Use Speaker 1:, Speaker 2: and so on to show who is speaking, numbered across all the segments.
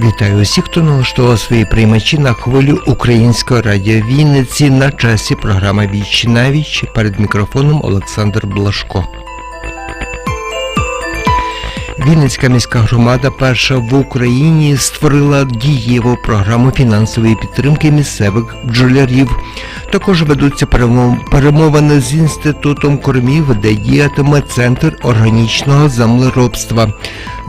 Speaker 1: Вітаю усіх, хто налаштував свої приймачі на хвилю української радіо Вінниці на часі програма Віч на віч перед мікрофоном Олександр Блашко. Вінницька міська громада перша в Україні створила дієву програму фінансової підтримки місцевих бджолярів. Також ведуться перемовини з інститутом кормів, де діятиме центр органічного землеробства.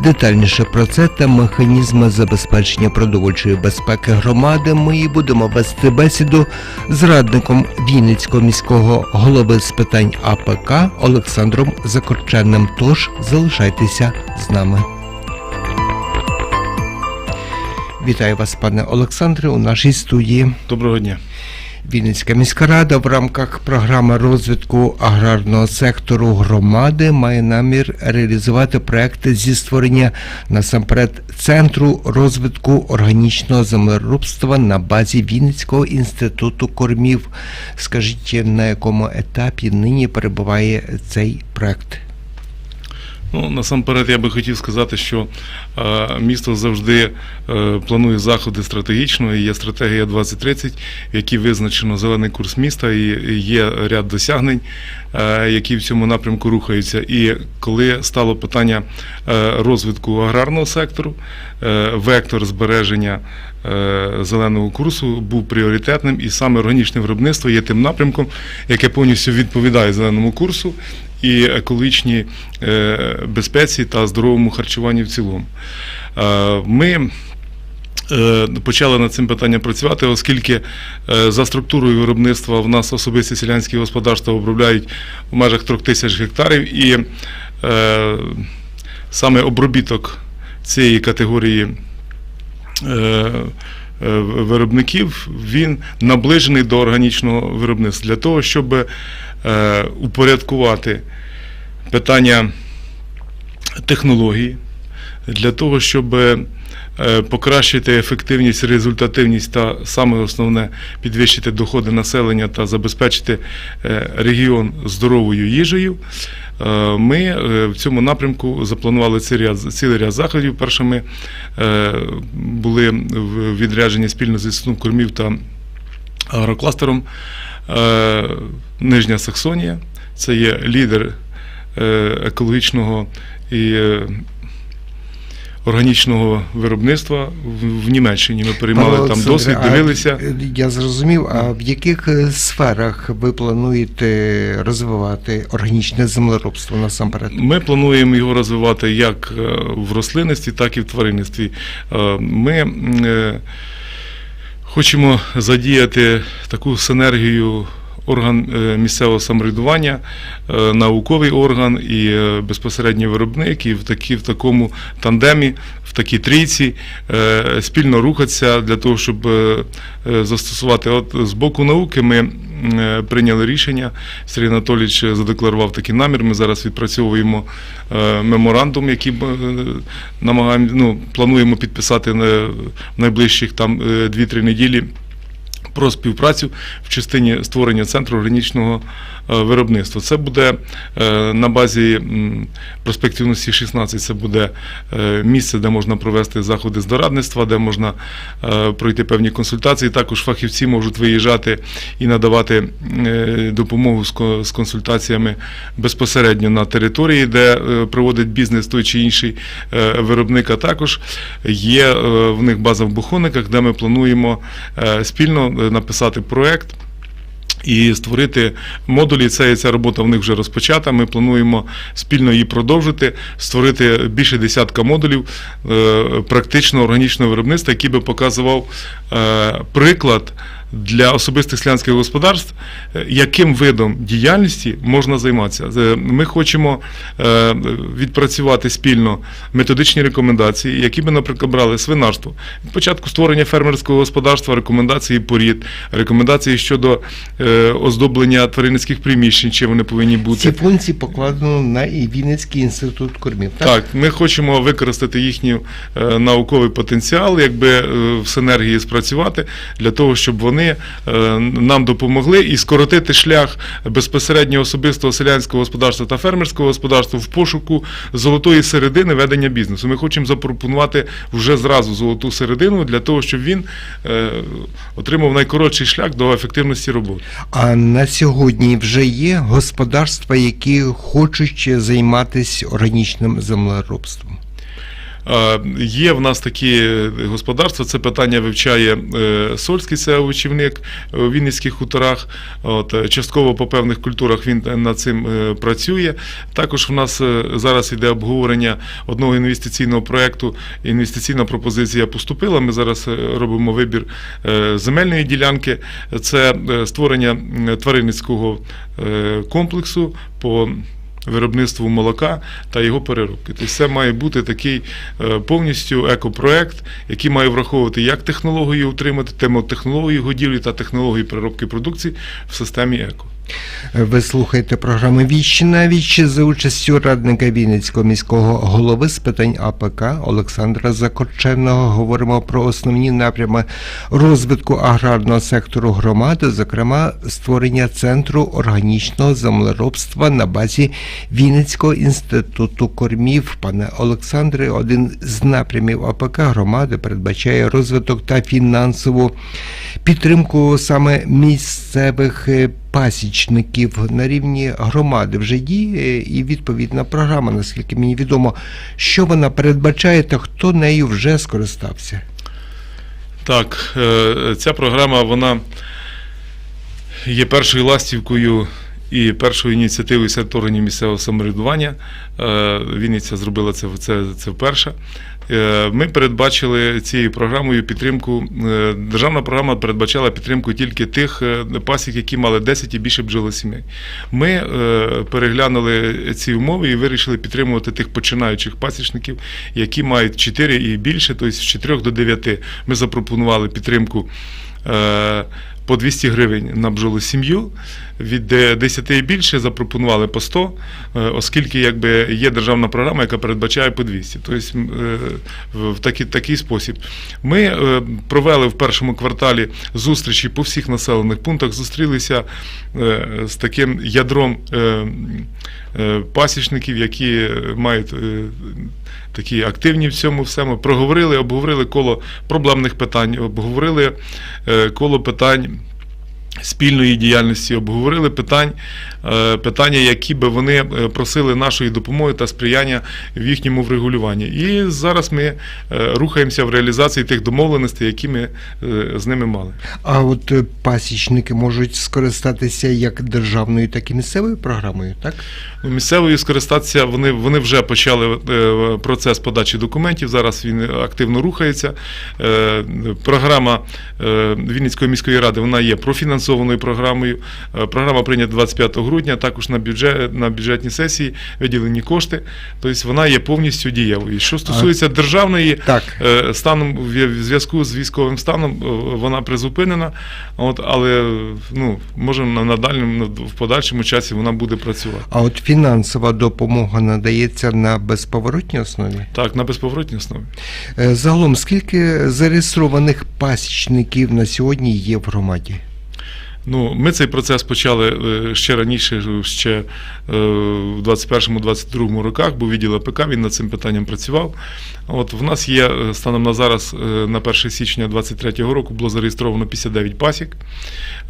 Speaker 1: Детальніше про це та механізми забезпечення продовольчої безпеки громади ми будемо вести бесіду з радником Вінницького міського голови з питань АПК Олександром Закорченним. Тож залишайтеся з нами. Вітаю вас, пане Олександре, у нашій студії.
Speaker 2: Доброго дня.
Speaker 1: Вінницька міська рада в рамках програми розвитку аграрного сектору громади має намір реалізувати проекти зі створення насамперед центру розвитку органічного землеробства на базі Вінницького інституту кормів. Скажіть, на якому етапі нині перебуває цей проект?
Speaker 2: Ну, насамперед, я би хотів сказати, що е, місто завжди е, планує заходи стратегічно. І є стратегія 2030, в якій визначено зелений курс міста, і є ряд досягнень, е, які в цьому напрямку рухаються. І коли стало питання розвитку аграрного сектору, вектор збереження зеленого курсу був пріоритетним, і саме органічне виробництво є тим напрямком, яке повністю відповідає зеленому курсу і екологічній е, безпеці та здоровому харчуванні в цілому. Ми е, почали над цим питанням працювати, оскільки е, за структурою виробництва в нас особисті селянські господарства обробляють в межах 3 тисяч гектарів, і саме обробіток цієї категорії виробників він наближений до органічного виробництва для того, щоб упорядкувати питання технології, для того, щоб е, покращити ефективність, результативність та саме основне підвищити доходи населення та забезпечити е, регіон здоровою їжею. Е, Ми е, в цьому напрямку запланували цілий ряд, заходів. Перше, ми е, були в відрядженні спільно з інститутом кормів та агрокластером е, Нижня Саксонія. Це є лідер е, екологічного і е, органічного виробництва в, Німеччині. Ми переймали
Speaker 1: Пане
Speaker 2: там досвід,
Speaker 1: а,
Speaker 2: дивилися.
Speaker 1: е, Я зрозумів, а в яких е, сферах ви плануєте розвивати органічне землеробство насамперед?
Speaker 2: Ми плануємо його розвивати як е, в рослинництві, так і в тваринництві. Е, Ми е, хочемо задіяти таку синергію орган е, місцевого самоврядування, е, науковий орган і безпосередньо безпосередній виробник, і в, такі, в такому тандемі, в такій трійці е, спільно рухатися для того, щоб е, е, застосувати. От з боку науки ми е, прийняли рішення. Сергій Анатолійович задекларував такий намір. Ми зараз відпрацьовуємо е, меморандум, який е, намагаємо, ну, плануємо підписати в найближчих там е, 2-3 неділі про співпрацю в частині створення центру органічного е, виробництва. Це буде е, на базі проспективності 16, це буде е, місце, де можна провести заходи з дорадництва, де можна пройти певні консультації. Також фахівці можуть виїжджати і надавати допомогу з консультаціями безпосередньо на території, де проводить бізнес той чи інший виробник. А також є в них база в Бухониках, де ми плануємо спільно написати проект. І створити модулі. Це ця робота в них вже розпочата. Ми плануємо спільно її продовжити, створити більше десятка модулів е, практично органічного виробництва, який би показував е, приклад для особистих селянських господарств, е, яким видом діяльності можна займатися. Е, Ми хочемо е, відпрацювати спільно методичні рекомендації, які би, наприклад, брали свинарство. Від початку створення фермерського господарства, рекомендації порід, рекомендації щодо оздоблення тваринницьких приміщень, чи вони повинні бути.
Speaker 1: Ці функції покладено на і Вінницький інститут кормів. Так?
Speaker 2: Так, ми хочемо використати їхній науковий потенціал, якби в синергії спрацювати для того, щоб вони вони е, нам допомогли і скоротити шлях безпосередньо особистого селянського господарства та фермерського господарства в пошуку золотої середини ведення бізнесу. Ми хочемо запропонувати вже зразу золоту середину для того, щоб він е, отримав найкоротший шлях до ефективності роботи.
Speaker 1: А на сьогодні вже є господарства, які хочуть займатися органічним землеробством.
Speaker 2: Е, Є в нас такі господарства. Це питання вивчає е, Сольський, сеовочівник у Вінницьких хуторах. От, е, частково по певних культурах він над цим працює. Також в нас зараз йде обговорення одного інвестиційного проєкту. Інвестиційна пропозиція поступила. Ми зараз робимо вибір земельної ділянки. Це створення тваринницького комплексу по виробництву молока та його переробки. Тобто це має бути такий е, повністю екопроект, який має враховувати як технологію утримати, тему технології годівлі та технології переробки продукції в системі еко.
Speaker 1: Ви слухаєте програму «Віщі на віщі» за участю радника Вінницького міського голови з питань АПК Олександра Закорчевного. Говоримо про основні напрями розвитку аграрного сектору громади, зокрема створення центру органічного землеробства на базі Вінницького інституту кормів. Пане Олександре, один з напрямів АПК громади передбачає розвиток та фінансову підтримку саме місцевих е, пасічників на рівні громади вже діє і відповідна програма, наскільки мені відомо, що вона передбачає та хто нею вже скористався.
Speaker 2: Так, е, ця програма вона є першою ластівкою і першою ініціативою серед органів місцевого самоврядування. Е, Вінниця зробила це, це, це вперше. Е, Ми передбачили цією програмою підтримку. е, Державна програма передбачала підтримку тільки тих е, пасік, які мали 10 і більше бджолосімей. Ми переглянули ці умови і вирішили підтримувати тих починаючих пасічників, які мають 4 і більше, тобто з 4 до 9. Ми запропонували підтримку. Е, По 200 гривень на бджолосім'ю, від е, 10 і більше запропонували по 100, е, оскільки якби є державна програма, яка передбачає по 200. Тобто е, в такий, такий спосіб. Ми е, провели в першому кварталі зустрічі по всіх населених пунктах, зустрілися е, з таким ядром е, е, пасічників, які е, мають е, такі активні в цьому всьому. Проговорили, обговорили коло проблемних питань, обговорили е, коло питань. Спільної діяльності обговорили питань, е, питання, які би вони е, просили нашої допомоги та сприяння в їхньому врегулюванні. І зараз ми е, рухаємося в реалізації тих домовленостей, які ми з ними мали.
Speaker 1: А от пасічники можуть скористатися як державною, так і місцевою програмою, так?
Speaker 2: Ну, Місцевою скористатися вони, вони вже почали процес подачі документів. Зараз він активно рухається. Програма Вінницької міської ради вона є профінансованою програмою. Е, Програма прийнята 25 грудня. Також на бюджет на бюджетній сесії виділені кошти. Тобто вона є повністю дієвою. Що стосується державної,
Speaker 1: Так.
Speaker 2: е, станом в зв'язку з військовим станом е, вона призупинена. От але ну можемо на надальному в подальшому часі вона буде працювати.
Speaker 1: А от фінансова допомога надається на безповоротній основі.
Speaker 2: Так, на безповоротній основі.
Speaker 1: Загалом, скільки зареєстрованих пасічників на сьогодні є в громаді?
Speaker 2: Ну, ми цей процес почали е, ще раніше, ще е, в 21-22 роках, був відділ АПК, він над цим питанням працював. От в нас є е, станом на зараз, е, на 1 січня 2023 року було зареєстровано 59 пасік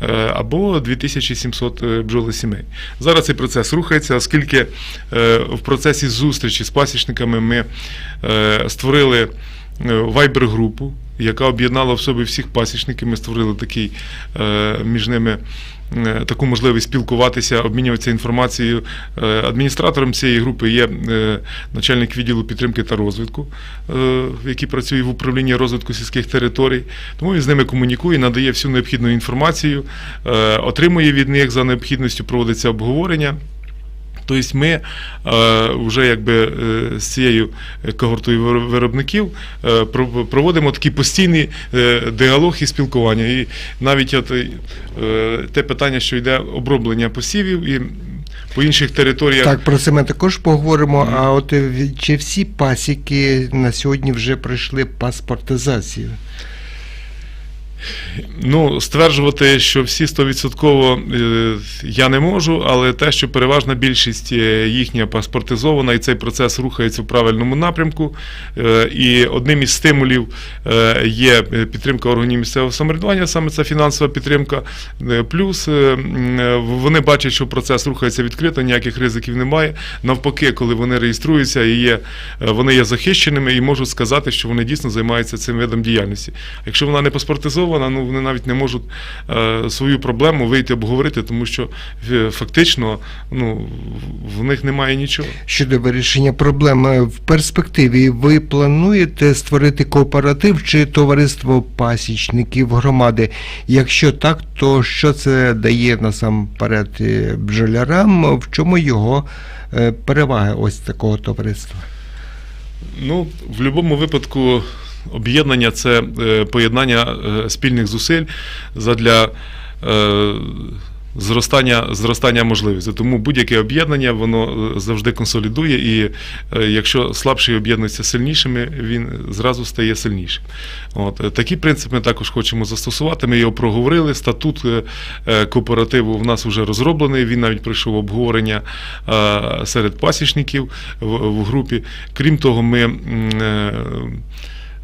Speaker 2: е, або 2700 е, бджолосімей. Зараз цей процес рухається, оскільки е, в процесі зустрічі з пасічниками ми е, створили вайбер-групу, яка об'єднала в собі всіх пасічників. Ми створили такий е, між ними. е, Таку можливість спілкуватися, обмінюватися інформацією. Е, Адміністратором цієї групи є начальник відділу підтримки та розвитку, який працює в управлінні розвитку сільських територій. Тому він з ними комунікує, надає всю необхідну інформацію, отримує від них за необхідністю, проводиться обговорення. Тобто ми е, вже якби е, з цією когортою вир- виробників е, про- проводимо такий постійний діалог і спілкування. І навіть от, те питання, що йде оброблення посівів і по інших територіях.
Speaker 1: Так, про це ми також поговоримо. А от чи всі пасіки на сьогодні вже пройшли паспортизацію?
Speaker 2: Ну, стверджувати, що всі 100% е, я не можу, але те, що переважна більшість е, їхня паспортизована, і цей процес рухається в правильному напрямку. Е, І одним із стимулів є підтримка органів місцевого самоврядування, саме це фінансова підтримка. Плюс вони бачать, що процес рухається відкрито, ніяких ризиків немає. Навпаки, коли вони реєструються і є, вони є захищеними і можуть сказати, що вони дійсно займаються цим видом діяльності. Якщо вона не паспортизована, ну вони навіть не можуть е, свою проблему вийти обговорити, тому що е, фактично ну, в них немає нічого.
Speaker 1: Щодо вирішення проблеми в перспективі, ви плануєте створити кооператив чи товариство пасічників громади? Якщо так, то що це дає насамперед е, бджолярам? В чому його переваги ось такого товариства?
Speaker 2: Ну, в будь-якому випадку об'єднання це е, поєднання е, спільних зусиль задля е, зростання, зростання можливостей. Тому будь-яке об'єднання воно завжди консолідує, і якщо слабший об'єднується сильнішими, він зразу стає сильнішим. От такі принципи ми також хочемо застосувати. Ми його проговорили. Статут кооперативу в нас вже розроблений. Він навіть пройшов обговорення серед пасічників в групі. Крім того, ми.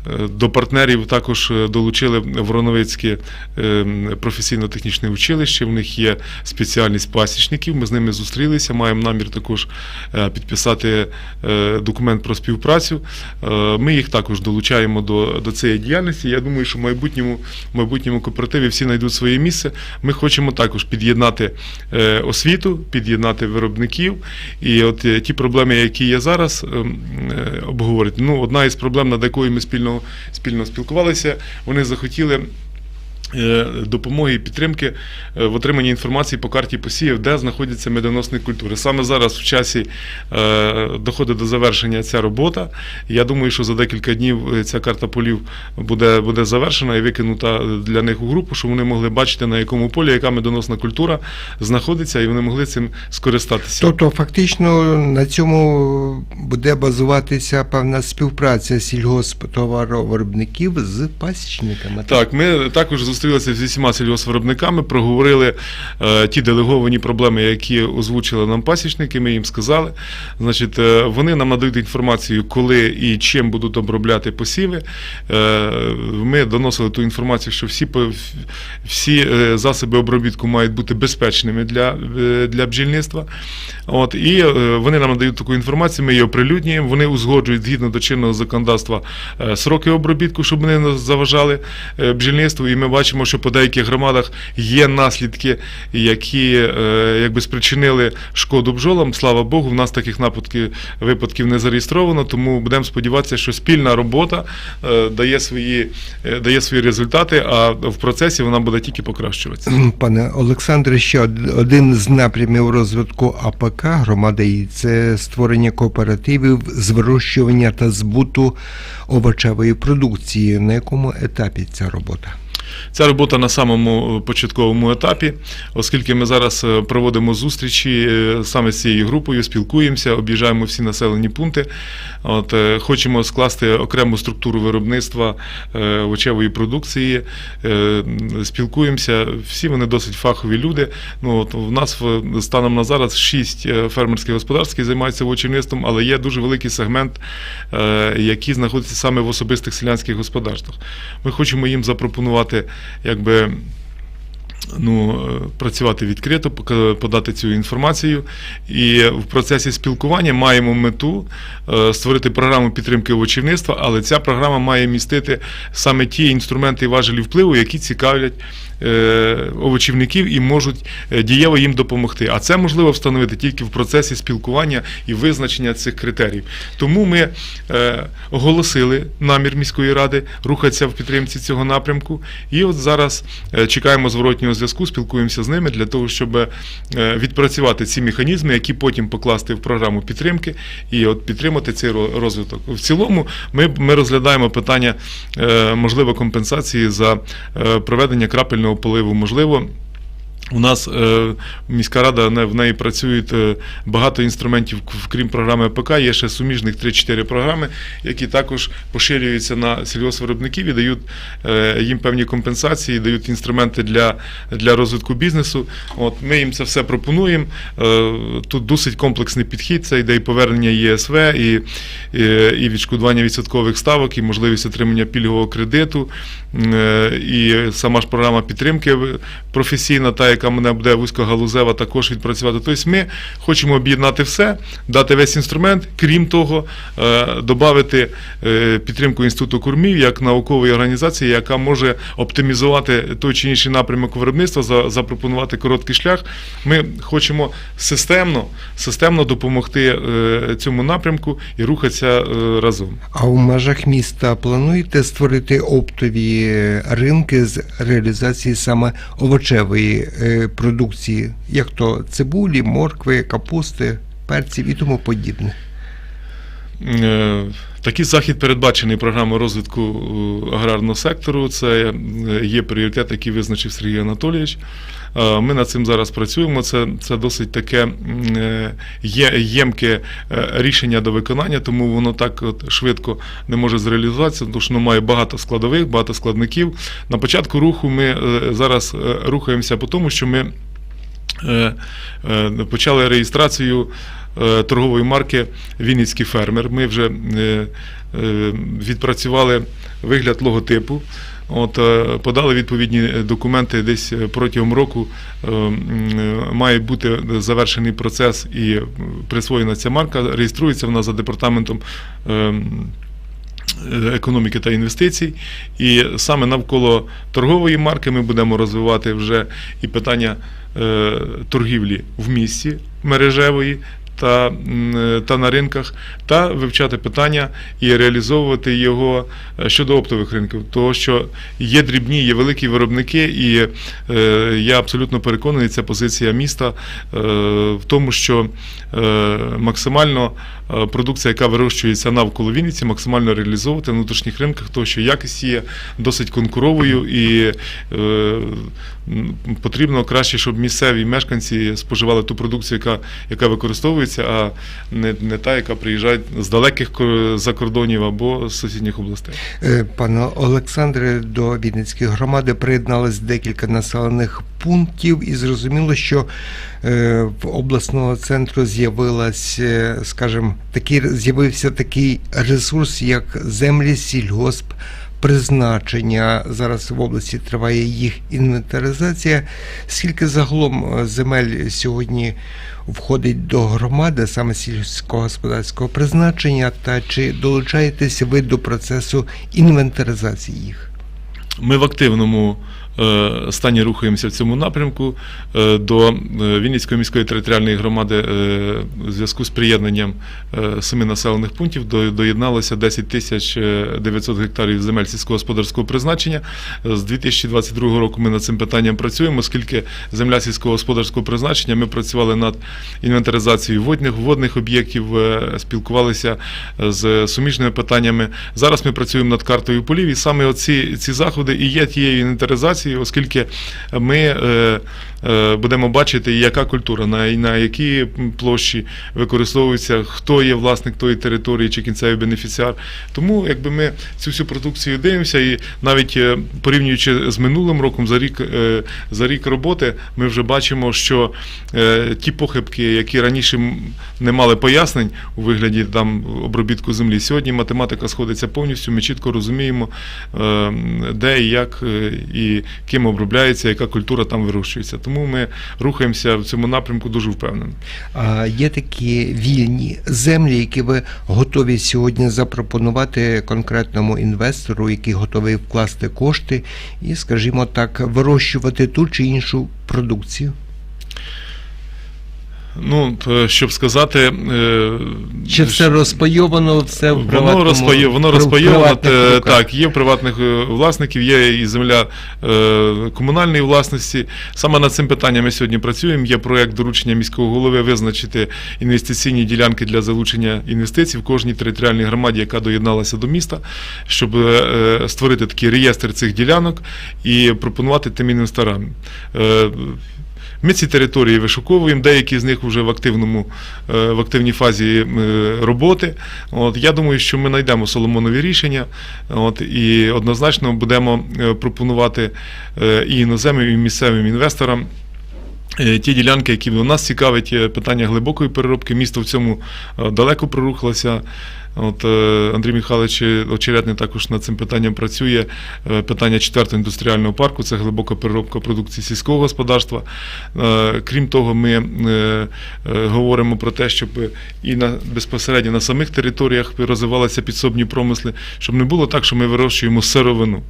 Speaker 2: Е, До партнерів також е, долучили Вороновицьке професійно-технічне училище. В них є спеціальність пасічників. Ми з ними зустрілися. Маємо намір також е, підписати документ про співпрацю. Ми їх також долучаємо до, до цієї діяльності. Я думаю, що в майбутньому, в майбутньому кооперативі всі знайдуть своє місце. Ми хочемо також під'єднати освіту, під'єднати виробників. І от ті проблеми, які є зараз, ем, обговорити. Ну, одна із проблем, над якою ми спільно, спільно спілкувалися, вони захотіли. Е, Допомоги і підтримки е, в отриманні інформації по карті посівів, де знаходяться медоносні культури. Саме зараз в часі е, доходить до завершення ця робота. Я думаю, що за декілька днів ця карта полів буде, буде завершена і викинута для них у групу, щоб вони могли бачити, на якому полі яка медоносна культура знаходиться, і вони могли цим скористатися.
Speaker 1: Тобто, фактично на цьому буде базуватися певна співпраця сільгосптоваровиробників з пасічниками.
Speaker 2: Так, ми також зустрілися з усіма сільгоспвиробниками, проговорили е, ті делеговані проблеми, які озвучили нам пасічники. Ми їм сказали. Значить, е, вони нам надають інформацію, коли і чим будуть обробляти посіви. Е, ми доносили ту інформацію, що всі, всі засоби обробітку мають бути безпечними для, для бджільництва. От, і вони нам надають таку інформацію, ми її оприлюднюємо, вони узгоджують згідно до чинного законодавства сроки обробітку, щоб вони не заважали бджільництву. І ми бачимо, що по деяких громадах є наслідки, які е, якби спричинили шкоду бджолам. Слава Богу, в нас таких нападків, випадків не зареєстровано, тому будемо сподіватися, що спільна робота е, дає свої, е, дає свої результати, а в процесі вона буде тільки покращуватися.
Speaker 1: Пане Олександре, ще один з напрямів розвитку АПК громади це створення кооперативів з вирощування та збуту овочевої продукції. На якому етапі ця робота?
Speaker 2: Ця робота на самому початковому етапі, оскільки ми зараз е, проводимо зустрічі е, саме з цією групою, спілкуємося, об'їжджаємо всі населені пункти. От, е, хочемо скласти окрему структуру виробництва е, овочевої продукції. Е, Спілкуємося, всі вони досить фахові люди. Ну, от, у нас станом на зараз шість е, фермерських господарств, які займаються овочівництвом, але є дуже великий сегмент, е, який знаходиться саме в особистих селянських господарствах. Ми хочемо їм запропонувати якби. Ну, працювати відкрито, подати цю інформацію. І в процесі спілкування маємо мету е, створити програму підтримки овочівництва, але ця програма має містити саме ті інструменти і важелі впливу, які цікавлять овочівників і можуть е, дієво їм допомогти. А це можливо встановити тільки в процесі спілкування і визначення цих критеріїв. Тому ми е, оголосили намір міської ради рухатися в підтримці цього напрямку. І от зараз е, чекаємо зворотнього зв'язку, спілкуємося з ними для того, щоб е, відпрацювати ці механізми, які потім покласти в програму підтримки і от підтримати цей розвиток. В цілому ми, ми розглядаємо питання е, можливо компенсації за е, проведення крапельного поливу, можливо. У нас е, міська рада в неї працюють е, багато інструментів, крім програми АПК, є ще суміжних 3-4 програми, які також поширюються на сільгоспвиробників і дають е, їм певні компенсації, дають інструменти для, для розвитку бізнесу. От ми їм це все пропонуємо. Тут досить комплексний підхід. Це йде і повернення ЄСВ, і, і, і відшкодування відсоткових ставок, і можливість отримання пільгового кредиту, і сама ж програма підтримки професійна, та яка мене буде вузькогалузева, також відпрацювати. Тобто ми хочемо об'єднати все, дати весь інструмент, крім того, е, додати е, підтримку інституту кормів як наукової організації, яка може оптимізувати той чи інший напрямок виробництва, за- запропонувати короткий шлях. Ми хочемо системно, системно допомогти е, цьому напрямку і рухатися е, разом.
Speaker 1: А у межах міста плануєте створити оптові ринки з реалізації саме овочевої е, продукції, як то цибулі, моркви, капусти, перців і тому подібне?
Speaker 2: Е, Такий захід передбачений програмою розвитку е, аграрного сектору. Це є пріоритет, який визначив Сергій Анатолійович. Е, Ми над цим зараз працюємо. Це, це досить таке е, є, ємке е, рішення до виконання, тому воно так от швидко не може зреалізуватися, тому що воно має багато складових, багато складників. На початку руху ми зараз рухаємося по тому, що ми почали реєстрацію торгової марки Вінницький фермер. Ми вже відпрацювали вигляд логотипу. От, е, подали відповідні документи десь протягом року. е, м, е, Має бути завершений процес і присвоєна ця марка. Реєструється вона за департаментом. е, економіки та інвестицій. І саме навколо торгової марки ми будемо розвивати вже і питання е, торгівлі в місті мережевої. Та, та на ринках, та вивчати питання і реалізовувати його е, щодо оптових ринків. Того, що є дрібні, є великі виробники, і е, я абсолютно переконаний, це позиція міста е, в тому, що е, максимально е, продукція, яка вирощується навколо Вінниці, максимально реалізовувати на внутрішніх ринках, тому що якість є досить конкуровою і е, потрібно краще, щоб місцеві мешканці споживали ту продукцію, яка, яка використовується, а не, не та, яка приїжджає з далеких ко- закордонів або з сусідніх областей.
Speaker 1: Е, Пане Олександре, до Вінницької громади приєдналось декілька населених пунктів, і зрозуміло, що е, в обласного центру з'явилась, е, скажімо, такий з'явився такий ресурс, як землі сільгосп. Призначення зараз в області триває їх інвентаризація. Скільки загалом е, земель сьогодні входить до громади саме сільськогосподарського призначення, та чи долучаєтеся ви до процесу інвентаризації їх?
Speaker 2: Ми в активному стані рухаємося в цьому напрямку. Е, До е, Вінницької міської територіальної громади е, в зв'язку з приєднанням е, семи населених пунктів до- доєдналося 10 тисяч е, 900 гектарів земель сільськогосподарського призначення. З 2022 року ми над цим питанням працюємо, оскільки земля сільськогосподарського призначення ми працювали над інвентаризацією водних, водних об'єктів, е, спілкувалися з суміжними питаннями. Зараз ми працюємо над картою полів, і саме оці ці заходи і є тією інвентаризацією, оскільки ми е, е, будемо бачити, яка культура, на, якій площі використовується, хто є власник тої території чи кінцевий бенефіціар. Тому якби ми цю всю продукцію дивимося, і навіть е, порівнюючи з минулим роком, за рік, за рік роботи, ми вже бачимо, що ті похибки, які раніше не мали пояснень у вигляді там обробітку землі, сьогодні математика сходиться повністю. Ми чітко розуміємо, де і як і ким обробляється, яка культура там вирощується. Тому ми рухаємося в цьому напрямку дуже впевнено.
Speaker 1: А є такі вільні землі, які ви готові сьогодні запропонувати конкретному інвестору, який готовий вкласти кошти і, скажімо так, вирощувати ту чи іншу продукцію?
Speaker 2: Ну, щоб сказати, е,
Speaker 1: Чи все розпайовано, все в
Speaker 2: Воно
Speaker 1: приватному,
Speaker 2: розпайовано, воно розпайовано
Speaker 1: приватних
Speaker 2: е,
Speaker 1: руках?
Speaker 2: так, є в приватних е, власників, є і земля е, комунальної власності. Саме над цим питанням ми сьогодні працюємо. Є проект доручення міського голови визначити інвестиційні ділянки для залучення інвестицій в кожній територіальній громаді, яка доєдналася до міста, щоб е, створити такий реєстр цих ділянок і пропонувати тим інвесторам. Ми ці території вишуковуємо, деякі з них вже в активному е, в активній фазі е, роботи. От я думаю, що ми знайдемо соломонові рішення. От і однозначно будемо е, пропонувати і іноземним, і місцевим інвесторам. Ті ділянки, які у нас цікавить питання глибокої переробки, місто в цьому далеко прорухалося. От е, Андрій Михайлович очередний також над цим питанням працює. Е, Питання четвертого індустріального парку це глибока переробка продукції сільського господарства. Е, Крім того, ми е, е, говоримо про те, щоб і на безпосередньо на самих територіях розвивалися підсобні промисли, щоб не було так, що ми вирощуємо сировину.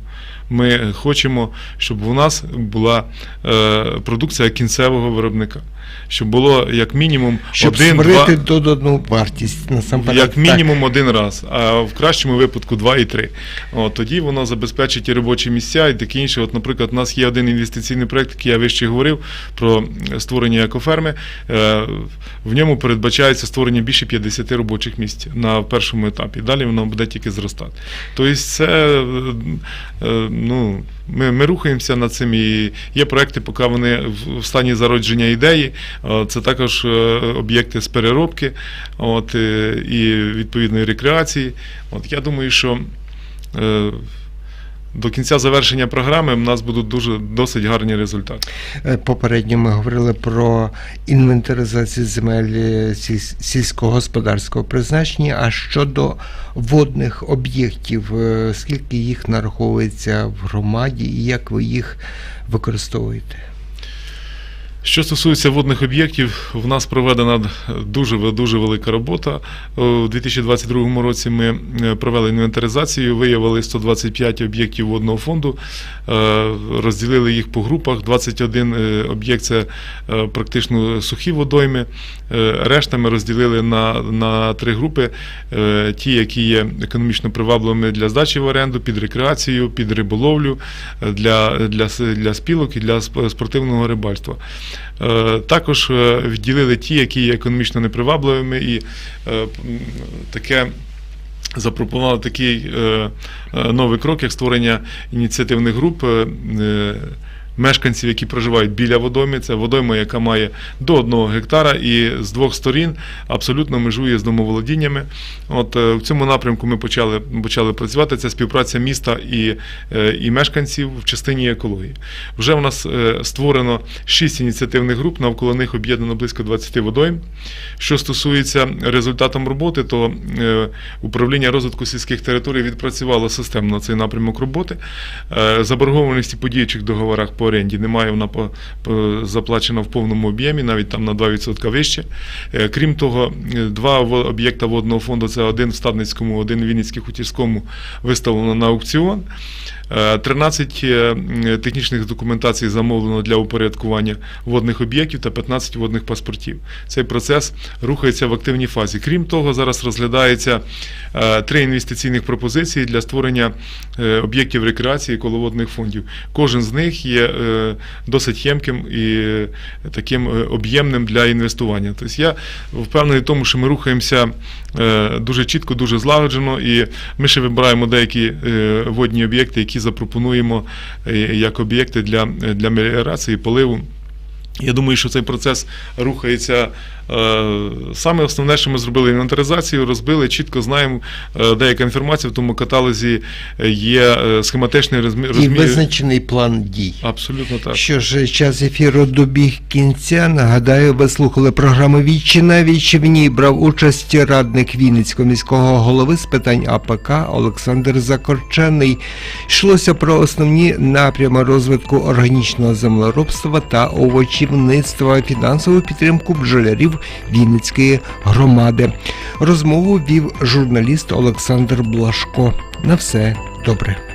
Speaker 2: Ми хочемо, щоб у нас була е, продукція кінцевого виробника, щоб було як мінімум
Speaker 1: Щоб
Speaker 2: один,
Speaker 1: створити
Speaker 2: два,
Speaker 1: додану вартість насамперед.
Speaker 2: як
Speaker 1: Так.
Speaker 2: мінімум один раз, а в кращому випадку два і три. От, тоді воно забезпечить і робочі місця, і таке інше. От, наприклад, у нас є один інвестиційний проект, який я вище говорив про створення екоферми. Е, В ньому передбачається створення більше 50 робочих місць на першому етапі. Далі воно буде тільки зростати. Тобто, це е, ну. Ми, ми рухаємося над цим і є проекти, поки вони в- стані зародження ідеї. Е, Це також е, об'єкти з переробки от, е, і відповідної рекреації. От, я думаю, що до кінця завершення програми в нас будуть дуже досить гарні результати.
Speaker 1: Е, Попередньо ми говорили про інвентаризацію земель е, сільськогосподарського призначення. А щодо водних об'єктів, е, скільки їх нараховується в громаді і як ви їх використовуєте?
Speaker 2: Що стосується водних об'єктів, в нас проведена дуже дуже велика робота. У 2022 році ми е, провели інвентаризацію, виявили 125 об'єктів водного фонду, е, розділили їх по групах. 21 е, об'єкт це практично сухі водойми. Решта ми розділили на, на три групи: ті, які є економічно привабливими для здачі в оренду, під рекреацію, під риболовлю, для, для, для спілок і для спортивного рибальства. Е, Також е, відділили ті, які є економічно непривабливими, і е, таке запропонували такий новий крок, як створення ініціативних груп. Мешканців, які проживають біля водойми, це водойма, яка має до одного гектара і з двох сторін абсолютно межує з домоволодіннями. От е, в цьому напрямку ми почали, почали працювати. Це співпраця міста і, е, і мешканців в частині екології. Вже у нас е, створено шість ініціативних груп, навколо них об'єднано близько 20 водойм. Що стосується результатом роботи, то управління розвитку сільських територій відпрацювало системно цей напрямок роботи. Заборгованості по діючих договорах по оренді немає, вона заплачена в повному об'ємі, навіть там на 2% вище. Е, Крім того, е, два об'єкта водного фонду це один в Стадницькому, один в Вінницькій-Хутірському виставлено на аукціон. Е, 13 е, технічних документацій замовлено для упорядкування водних об'єктів та 15 водних паспортів. Цей процес рухається в активній фазі. Крім того, зараз розглядається е, три інвестиційних пропозиції для створення е, об'єктів рекреації коловодних фондів. Кожен з них є е, досить ємким і е, таким е, об'ємним для інвестування. Тобто я впевнений в тому, що ми рухаємося е, дуже чітко, дуже злагоджено, і ми ще вибираємо деякі е, водні об'єкти, які запропонуємо е, як об'єкти для, для меліорації, поливу. Я думаю, що цей процес рухається. Е, Саме основне, що ми зробили інвентаризацію, розбили, чітко знаємо, е, деяка інформація в тому каталозі е, є схематичний розмір.
Speaker 1: І визначений план дій.
Speaker 2: Абсолютно так.
Speaker 1: Що ж, час ефіру добіг кінця. Нагадаю, ви слухали програму «Вічі на вічі». В ній брав участь радник Вінницького міського голови з питань АПК Олександр Закорчений. Йшлося про основні напрями розвитку органічного землеробства та овочівництва, фінансову підтримку бджолярів Вінницької громади. Розмову вів журналіст Олександр Блашко. На все добре.